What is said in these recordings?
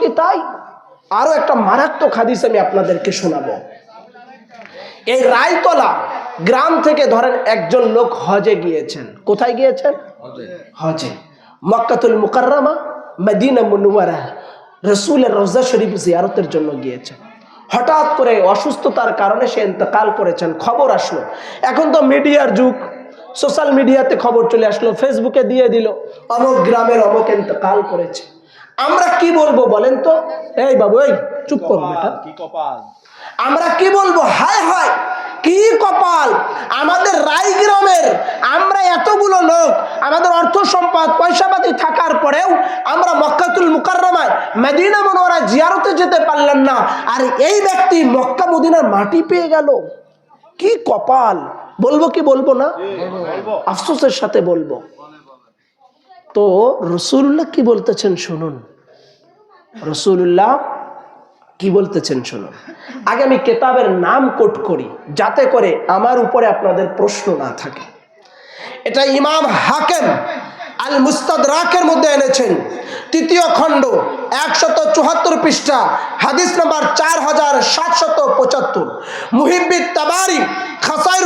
কি তাই? আরও একটা মারাত্মক হাদিস আমি আপনাদেরকে শোনাবো। এই রায়তলা গ্রাম থেকে ধরেন একজন লোক হজে গিয়েছেন। কোথায় গিয়েছেন? হজে। মক্কাতুল মুকাররমা মদিনা মুনুয়ারা রসুলের রোজা শরীফ জিয়ারতের জন্য গিয়েছেন। হঠাৎ করে অসুস্থতার কারণে সে ইন্তকাল করেছেন। খবর আসলো। এখন তো মিডিয়ার যুগ। সোশ্যাল মিডিয়াতে খবর চলে আসলো। ফেসবুকে দিয়ে দিল। অমুক গ্রামের অমুক ইন্তকাল করেছে। আমরা কি বলব বলেন তো? এই বাবু এই চুপ করো বেটা। কি কপাল? আমরা কি বলব? হায় হায় কি কপাল? আমাদের রাই গ্রামের আমরা এতগুলো লোক আমাদের অর্থ সম্পদ পয়সাপাতি থাকার পরেও আমরা মক্কাতুল মুকাররমায় মদিনা মনোয়ারা জিয়ারতে যেতে পারলেন না। আর এই ব্যক্তি মক্কা মদিনার মাটি পেয়ে গেল। কি কপাল? বলব কি বলব না? আফসোসের সাথে বলব। তো রসুল্লাহ কি বলতেছেন শুনুন। রসুল্লাহ কি বলতেছেন শুনুন। আগে আমি কেতাবের নাম কোট করি, যাতে করে আমার উপরে আপনাদের প্রশ্ন না থাকে। এটা ইমাম হাকেম আল মুস্তাদরাকের মধ্যে এনেছেন। তৃতীয় খণ্ড, একশত চুহাত্তর পৃষ্ঠা, হাদিস নাম্বার চার হাজার সাতশত পঁচাত্তর। মুহিব্বিদ তাবারি খাসাইরুল উখবা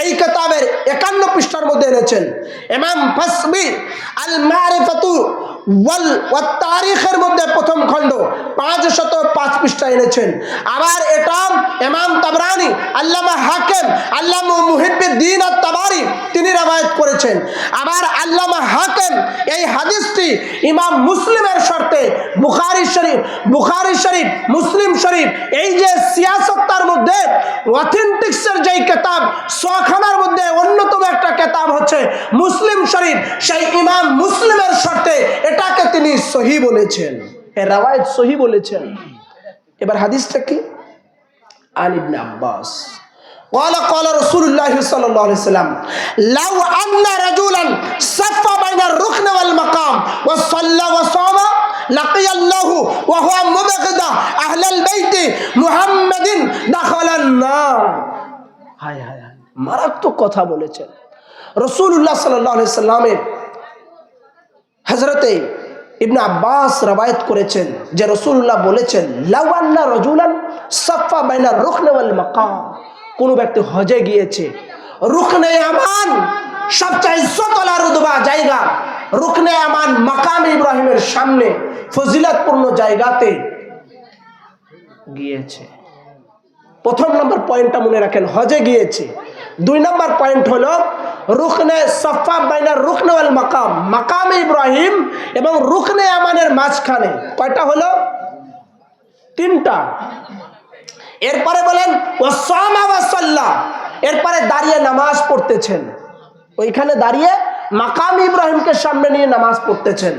এই কেতাবের একান্ন পৃষ্ঠার মধ্যে এনেছেন। ইমাম ফসবি আল মারিফাতু ওয়াল ওয়াত তারিখের মধ্যে প্রথম খণ্ড, পাঁচ শত পাঁচ পৃষ্ঠা এনেছেন। আবার এটা এমাম তাবরানি, আল্লামা হাকেম, আল্লামা মুহিব্বিদ্দিন আর তাবারি তিনি রাবায়ত করেছেন। আবার আল্লামা হাকেম এই হাদিসটি ইমাম মুসলিমের শর্তে বুখারি শরীফ বুখারি শরীফ মুসলিম শরীফ এই যে সিয়াসত্তার মধ্যে অথেন্টিক্সের যেই কেতাব সোয়াখানার মধ্যে অন্যতম একটা কেতাব হচ্ছে মুসলিম শরীফ সেই ইমাম মুসলিমের শর্তে এটাকে তিনি সহি বলেছেন এ রাওয়ায়ত সহি বলেছেন এবার হাদিসটা কি আন ইবনে আব্বাস قال قال رسول الله صلى الله عليه وسلم لو أن رجلا صف بين الركن والمقام وصلى وصام লাকিয়াল্লাহু মুহাম্মাদিন হায় হায় হায়, মারাত্মক কথা বলেছেন। রসুল্লাহ সাল্লামের হজরতে ইবনে আব্বাস রবায়ত করেছেন, যে রসুল্লাহ বলেছেন লাউান্না রজুলান সাফা বাইনা রুখনেওয়াল মাকাম। কোনো ব্যক্তি হজে গিয়েছে। রুখনে আমান, সবচেয়ে ইজ্জতলা জায়গা। রুকনে আমান মাকাম ইব্রাহিমের সামনে ফজিলাতপূর্ণ জায়গাতে গিয়েছে। প্রথম নম্বর পয়েন্টটা মনে রাখেন, হজে গিয়েছে। দুই নম্বর পয়েন্ট হলো, রুকনে সফা রুকনে ওয়াল মাকাম মাকাম ইব্রাহিম এবং রুকনে আমানের মাঝখানে। কয়টা হলো? তিনটা। এরপরে বলেন ও সাল্লাহ এরপরে দাঁড়িয়ে নামাজ পড়তেছেন। ওইখানে দাঁড়িয়ে মাকাম ইব্রাহিমকে সামনে নিয়ে নামাজ পড়তেছেন।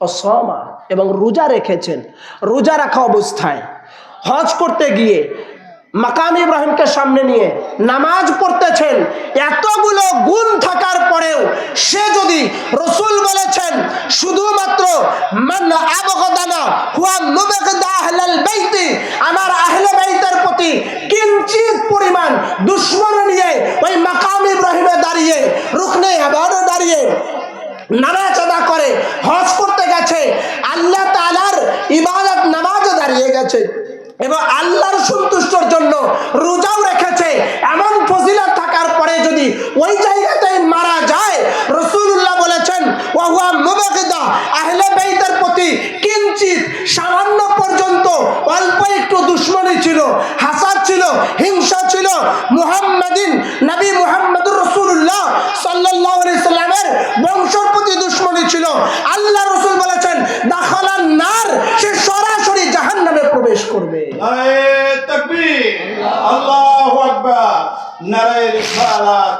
ও সমা এবং রোজা রেখেছেন। রোজা রাখা অবস্থায়। হজ করতে গিয়ে মাকাম ইব্রাহিমকে সামনে নিয়ে নামাজ পড়তেছেন। এতগুলো গুণ থাকার পরেও সে যদি রসুল বলেছেন, শুধুমাত্র মান আবগদানা হুয়া মুবগদা আহলাল বাইতি আমার আহলে বাইতের প্রতি কিঞ্চিত পরিমাণ দুশ্মন নিয়ে ওই মাকাম ইব্রাহিমে দাঁড়িয়ে রুকনে আবাদে দাঁড়িয়ে আদা করে, হজ করতে গেছে। আল্লাহ তালার ইবাদত নামাজও দাঁড়িয়ে গেছে। এবং আল্লাহর সন্তুষ্টর জন্য রোজাও রেখেছে। এমন ফজিলত থাকার পরে যদি ওই জায়গাতে মারা যায় রসুল্লাহ বলেছেন প্রতি কিঞ্চিত সামান্য পর্যন্ত অল্প একটু দুশ্মনী ছিল, হাসাদ ছিল, হিংসা ছিল। মুহাম্মাদিন, নবী মুহাম্মদুর সাল্লাহ সাল্লামের বংশর প্রতি দুশ্মনী ছিল। আল্লাহ রসুল বলেছেন দাখালান নার সে সরাসরি জাহান নামে প্রবেশ করবে। আকবার। রিসালাত।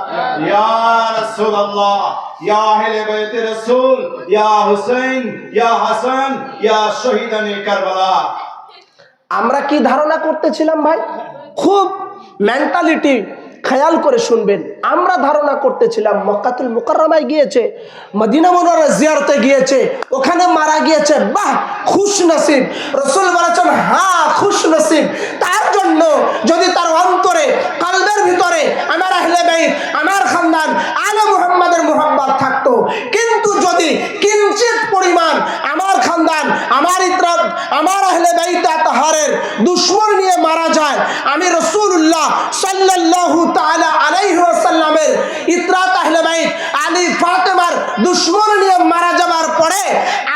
ইয়া রাসূলুল্লাহ ইয়া আহলে বাইত রাসূল ইয়া হুসাইন ইয়া হাসান ইয়া শহীদানে কারবালা। আমরা কি ধারণা করতেছিলাম ভাই? খুব মেন্টালিটি খেয়াল করে শুনবেন। আমরা ধারণা করতেছিলাম, মক্কাতুল মুকাররমায় গিয়েছে, মদিনা মনোয়ারা জিয়ারতে গিয়েছে, ওখানে মারা গিয়েছে, বাহ, খুশ নসিব। রসুল বলেছেন হ্যাঁ খুশ নসিব। তার জন্য যদি তার অন্তরে, কালবের ভিতরে আমার আহলে বাইত, আমার খানদান, আলে মুহাম্মাদের মুহাম্মদ থাকতো, কিন্তু যদি কিঞ্চিত পরিমাণ আমার খান খানদান, আমার ইতরাত, আমার আহলে বাইত তাহারের দুশ্মন নিয়ে মারা যায়, আমি রসুল্লাহ সাল্লাল্লাহু আহলে বাইত আলী ফাতেমার দুশ্মন নিয়ে মারা যাবার পরে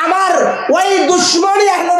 আমার ওই দুশ্মনী আহলে